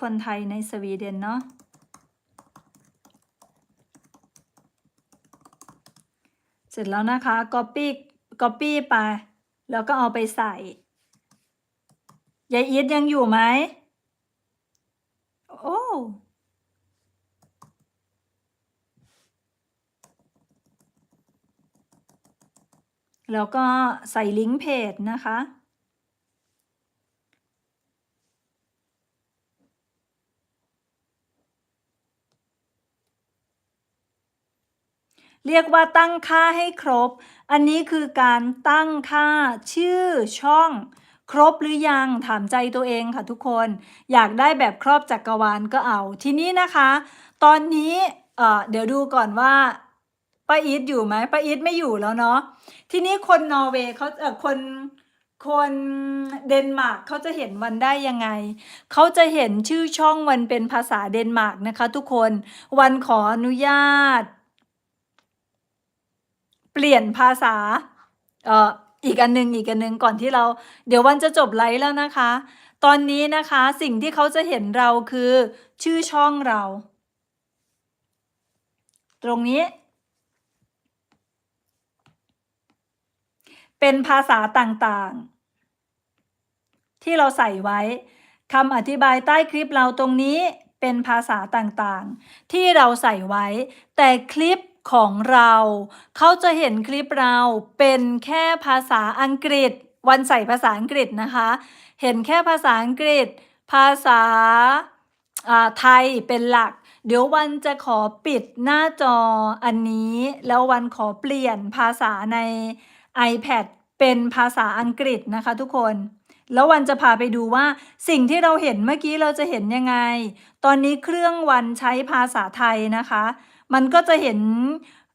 คนไทยในสวีเดนเนาะเสร็จแล้วนะคะ copy copy ไป แล้วก็เอาไปใส่ยายอีทยังอยู่ไหมโอ้แล้วก็ใส่ลิงก์เพจนะคะ เรียกว่าตั้งค่าให้ครบ อันนี้คือการตั้งค่าชื่อช่อง ครบหรือยังถามใจตัวเองค่ะทุกคน อยากได้แบบครอบจักรวาลก็เอา ทีนี้นะคะ ตอนนี้เเดี๋ยวดูก่อนว่าป้าอีทอยู่ไหมป้าอีทไม่อยู่แล้วเนาะทีนี้คนนอร์เวย์เขาเออคนคนเดนมาร์กเขาจะเห็นวันได้ยังไง เขาจะเห็นชื่อช่องวันเป็นภาษาเดนมาร์กนะคะทุกคน วันขออนุญาต เปลี่ยนภาษาเอ่ออีกอันหนึงอีกอันหนึงก่อนที่เรา เดี๋ยววันจะจบไลฟ์แล้วนะคะ ตอนนี้นะคะสิ่งที่เขาจะเห็นเราคือ ชื่อช่องเรา ตรงนี้ เป็นภาษาต่างๆ ที่เราใส่ไว้คำอธิบายใต้คลิปเราตรงนี้เป็นภาษาต่างๆ ที่เราใส่ไว้ แต่คลิป ของเรา เขาจะเห็นคลิปเราเป็นแค่ภาษาอังกฤษ วันใส่ภาษาอังกฤษนะคะ เห็นแค่ภาษาอังกฤษ ภาษาอ่าไทยเป็นหลัก เดี๋ยววันจะขอปิดหน้าจออันนี้ แล้ววันขอเปลี่ยนภาษาใน iPad เป็นภาษาอังกฤษนะคะทุกคนแล้ววันจะพาไปดูว่าสิ่งที่เราเห็นเมื่อกี้เราจะเห็นยังไง ตอนนี้เครื่องวันใช้ภาษาไทยนะคะ มันก็จะเห็น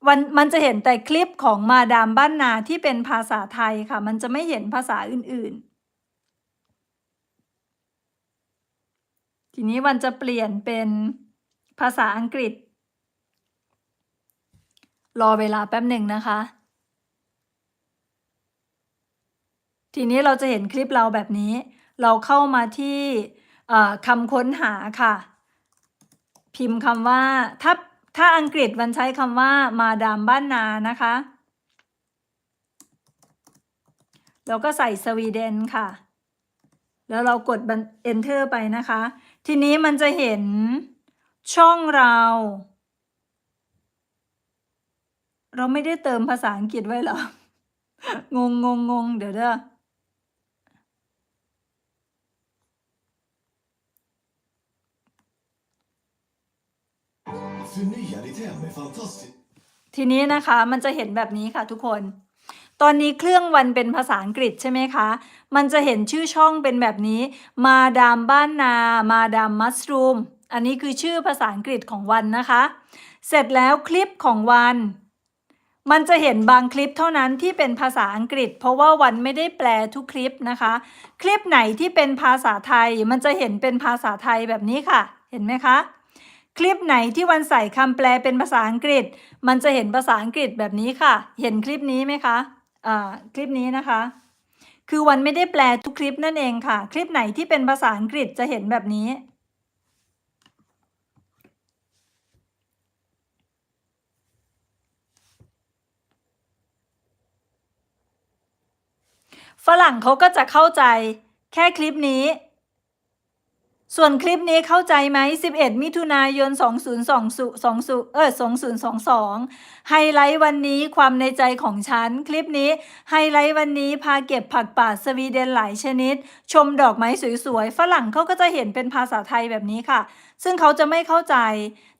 วันมันจะเห็นแต่คลิปของมาดามบ้านนาที่เป็นภาษาไทยค่ะ มันจะไม่เห็นภาษาอื่น ๆ ทีนี้วันจะเปลี่ยนเป็นภาษาอังกฤษ รอเวลาแป๊บหนึ่งนะคะ ทีนี้เราจะเห็นคลิปเราแบบนี้ เราเข้ามาที่คำค้นหาค่ะ พิมพ์คำว่าถ้า ถ้าอังกฤษมันใช้คำว่ามาดามบ้านนานะคะ แล้วก็ใส่สวีเดนค่ะ แล้วเรากด enter ไปนะคะ ทีนี้มันจะเห็นช่องเรา เราไม่ได้เติมภาษาอังกฤษไว้หรองงงงงเดี๋ยวเด้อ Förnya ditt hem med fantastiskt... ทีนี้นะคะมันจะเห็นแบบนี้ค่ะทุกคน ตอนนี้เครื่องวันเป็นภาษาอังกฤษใช่ไหมคะ มันจะเห็นชื่อช่องเป็นแบบนี้ มาดามบ้านนา มาดามมัสรูม อันนี้คือชื่อภาษาอังกฤษของวันนะคะ เสร็จแล้วคลิปของวัน มันจะเห็นบางคลิปเท่านั้นที่เป็นภาษาอังกฤษ เพราะว่าวันไม่ได้แปลทุกคลิปนะคะ คลิปไหนที่เป็นภาษาไทย มันจะเห็นเป็นภาษาไทยแบบนี้ค่ะ เห็นไหมคะ คลิปไหนที่วันใส่คำแปลเป็นภาษาอังกฤษ มันจะเห็นภาษาอังกฤษแบบนี้ค่ะ เห็นคลิปนี้ไหมคะอ่าคลิปนี้นะคะ คือวันไม่ได้แปลทุกคลิปนั่นเองค่ะ คลิปไหนที่เป็นภาษาอังกฤษจะเห็นแบบนี้ฝรั่งเขาก็จะเข้าใจแค่คลิปนี้ ส่วนคลิปนี้เข้าใจไหม 11 มิถุนายน2020 20เออ2022 ไฮไลท์วันนี้ความในใจของฉัน คลิปนี้ไฮไลท์วันนี้พาเก็บผักป่าสวีเดนหลายชนิด ชมดอกไม้สวยๆ ฝรั่งเขาก็จะเห็นเป็นภาษาไทยแบบนี้ค่ะ ซึ่งเขาจะไม่เข้าใจ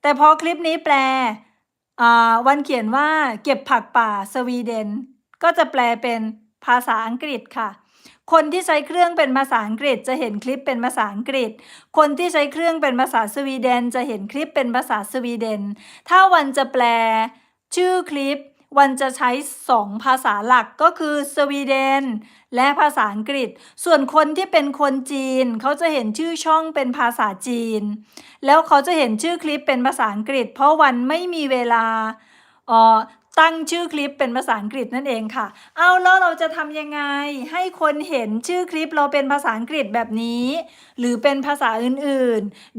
แต่พอคลิปนี้แปล วันเขียนว่าเก็บผักป่าสวีเดน ก็จะแปลเป็นภาษาอังกฤษค่ะ คนที่ใช้เครื่องเป็นภาษาอังกฤษจะเห็นคลิปเป็นภาษาอังกฤษ คนที่ใช้เครื่องเป็นภาษาสวีเดนจะเห็นคลิปเป็นภาษาสวีเดน ถ้าวันจะแปล ชื่อคลิป วันจะใช้สองภาษาหลักก็คือสวีเดนและภาษาอังกฤษ ส่วนคนที่เป็นคนจีน เขาจะเห็นชื่อช่องเป็นภาษาจีน แล้วเขาจะเห็นชื่อคลิปเป็นภาษาอังกฤษ เพราะวันไม่มีเวลาอ่อ ตั้งชื่อคลิปเป็นภาษาอังกฤษนั่นเองค่ะ เอาแล้วเราจะทำยังไง ให้คนเห็นชื่อคลิปเราเป็นภาษาอังกฤษแบบนี้ หรือเป็นภาษาอื่นๆ